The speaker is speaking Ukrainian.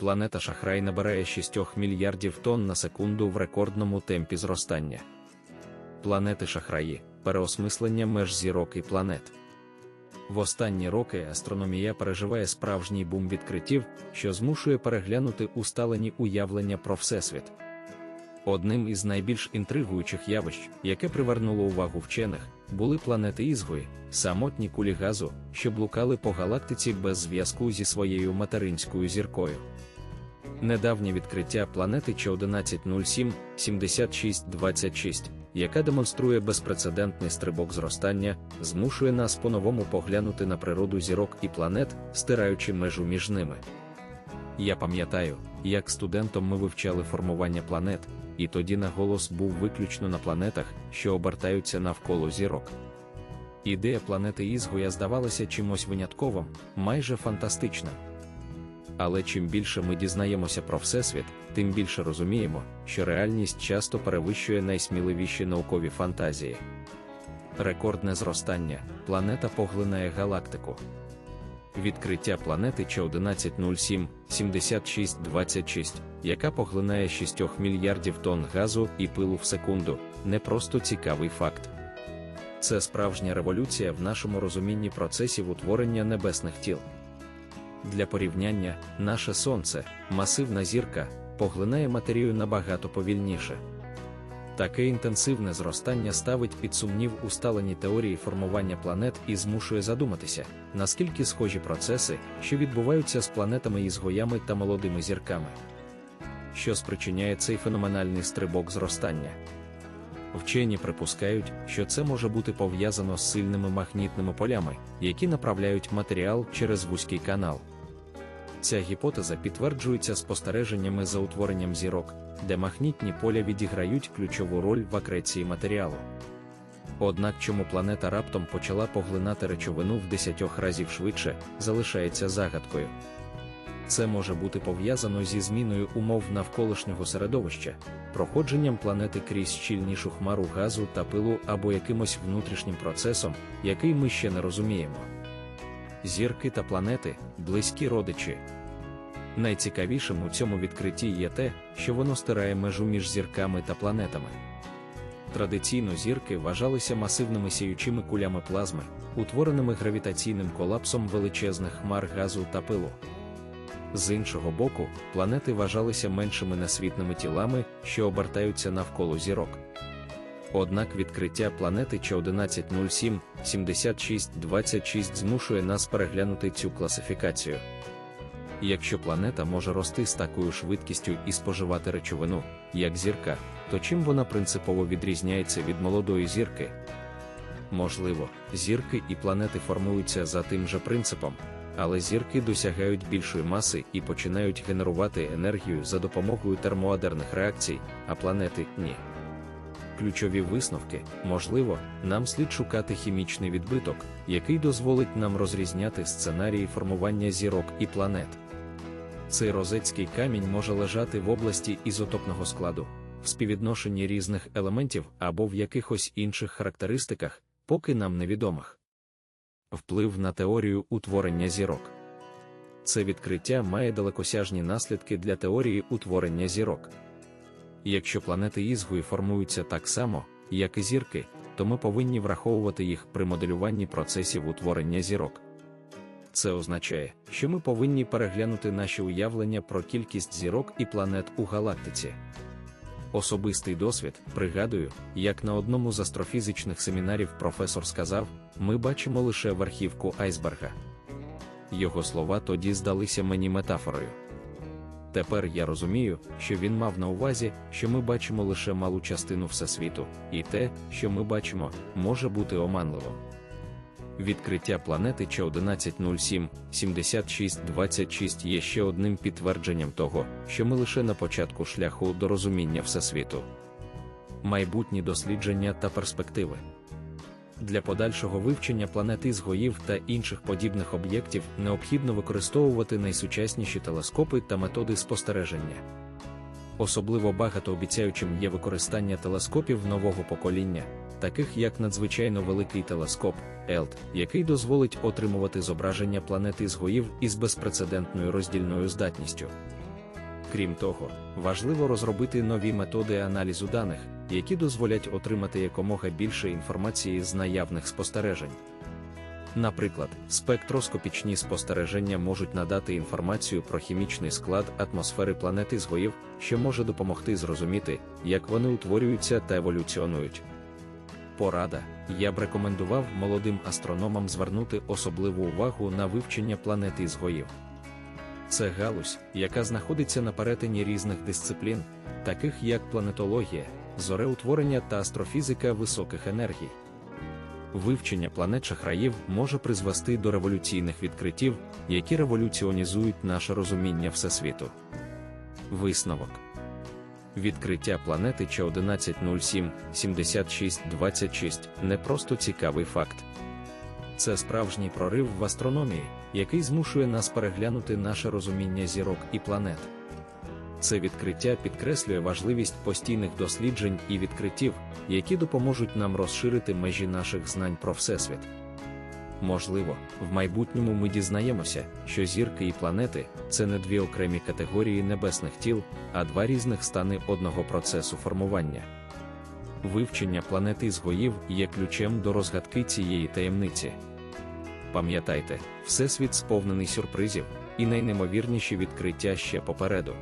планета Шахрай набирає 6 мільярдів тонн на секунду в рекордному темпі зростання. Планети Шахраї переосмислення меж зірок і планет. В останні роки астрономія переживає справжній бум відкриттів, що змушує переглянути усталені уявлення про Всесвіт. Одним із найбільш інтригуючих явищ, яке привернуло увагу вчених, були планети Ізгої, самотні кулі газу, що блукали по галактиці без зв'язку зі своєю материнською зіркою. Недавнє відкриття планети Ч1107 7626, яка демонструє безпрецедентний стрибок зростання, змушує нас по-новому поглянути на природу зірок і планет, стираючи межу між ними. Я пам'ятаю, як студентом ми вивчали формування планет, і тоді наголос був виключно на планетах, що обертаються навколо зірок. Ідея планети Ізгоя здавалася чимось винятковим, майже фантастичним. Але чим більше ми дізнаємося про Всесвіт, тим більше розуміємо, що реальність часто перевищує найсміливіші наукові фантазії. Рекордне зростання, планета поглинає галактику. Відкриття планети Ч1107 7626, яка поглинає 6 мільярдів тонн газу і пилу в секунду, не просто цікавий факт. Це справжня революція в нашому розумінні процесів утворення небесних тіл. Для порівняння, наше Сонце, масивна зірка, поглинає матерію набагато повільніше. Таке інтенсивне зростання ставить під сумнів усталені теорії формування планет і змушує задуматися, наскільки схожі процеси, що відбуваються з планетами ізгоями та молодими зірками. Що спричиняє цей феноменальний стрибок зростання? Вчені припускають, що це може бути пов'язано з сильними магнітними полями, які направляють матеріал через вузький канал. Ця гіпотеза підтверджується спостереженнями за утворенням зірок, де магнітні поля відіграють ключову роль в акреції матеріалу. Однак чому планета раптом почала поглинати речовину в десятьох разів швидше, залишається загадкою. Це може бути пов'язано зі зміною умов навколишнього середовища, проходженням планети крізь щільнішу хмару газу та пилу або якимось внутрішнім процесом, який ми ще не розуміємо. Зірки та планети близькі родичі. Найцікавішим у цьому відкритті є те, що воно стирає межу між зірками та планетами. Традиційно зірки вважалися масивними сіючими кулями плазми, утвореними гравітаційним колапсом величезних хмар газу та пилу. З іншого боку, планети вважалися меншими несвітними тілами, що обертаються навколо зірок. Однак відкриття планети Ч1107 7626 змушує нас переглянути цю класифікацію. Якщо планета може рости з такою швидкістю і споживати речовину, як зірка, то чим вона принципово відрізняється від молодої зірки? Можливо, зірки і планети формуються за тим же принципом, але зірки досягають більшої маси і починають генерувати енергію за допомогою термоадерних реакцій, а планети ні. Ключові висновки, можливо, нам слід шукати хімічний відбиток, який дозволить нам розрізняти сценарії формування зірок і планет. Цей розецький камінь може лежати в області ізотопного складу, в співвідношенні різних елементів або в якихось інших характеристиках, поки нам невідомих. Вплив на теорію утворення зірок. Це відкриття має далекосяжні наслідки для теорії утворення зірок. Якщо планети ізгої формуються так само, як і зірки, то ми повинні враховувати їх при моделюванні процесів утворення зірок. Це означає, що ми повинні переглянути наші уявлення про кількість зірок і планет у галактиці. Особистий досвід, пригадую, як на одному з астрофізичних семінарів професор сказав: ми бачимо лише верхівку айсберга. Його слова тоді здалися мені метафорою. Тепер я розумію, що він мав на увазі, що ми бачимо лише малу частину всесвіту, і те, що ми бачимо, може бути оманливим. Відкриття планети Ч1107 7626 є ще одним підтвердженням того, що ми лише на початку шляху до розуміння Всесвіту. Майбутні дослідження та перспективи. Для подальшого вивчення планет ізгоїв та інших подібних об'єктів необхідно використовувати найсучасніші телескопи та методи спостереження. Особливо багатообіцяючим є використання телескопів нового покоління, таких як надзвичайно великий телескоп ЕЛТ, який дозволить отримувати зображення планет ізгоїв із безпрецедентною роздільною здатністю. Крім того, важливо розробити нові методи аналізу даних, які дозволять отримати якомога більше інформації з наявних спостережень. Наприклад, спектроскопічні спостереження можуть надати інформацію про хімічний склад атмосфери планети згоїв, що може допомогти зрозуміти, як вони утворюються та еволюціонують. Порада я б рекомендував молодим астрономам звернути особливу увагу на вивчення планети згоїв. Це галузь, яка знаходиться на перетині різних дисциплін, таких як планетологія, зореутворення та астрофізика високих енергій. Вивчення планет шахраїв може призвести до революційних відкриттів, які революціонізують наше розуміння Всесвіту. Висновок Відкриття планети Ч 1107 7626 не просто цікавий факт. Це справжній прорив в астрономії, який змушує нас переглянути наше розуміння зірок і планет. Це відкриття підкреслює важливість постійних досліджень і відкриттів, які допоможуть нам розширити межі наших знань про Всесвіт. Можливо, в майбутньому ми дізнаємося, що зірки і планети це не дві окремі категорії небесних тіл, а два різних стани одного процесу формування. Вивчення планети згоїв є ключем до розгадки цієї таємниці. Пам'ятайте, всесвіт сповнений сюрпризів, і найнеймовірніші відкриття ще попереду.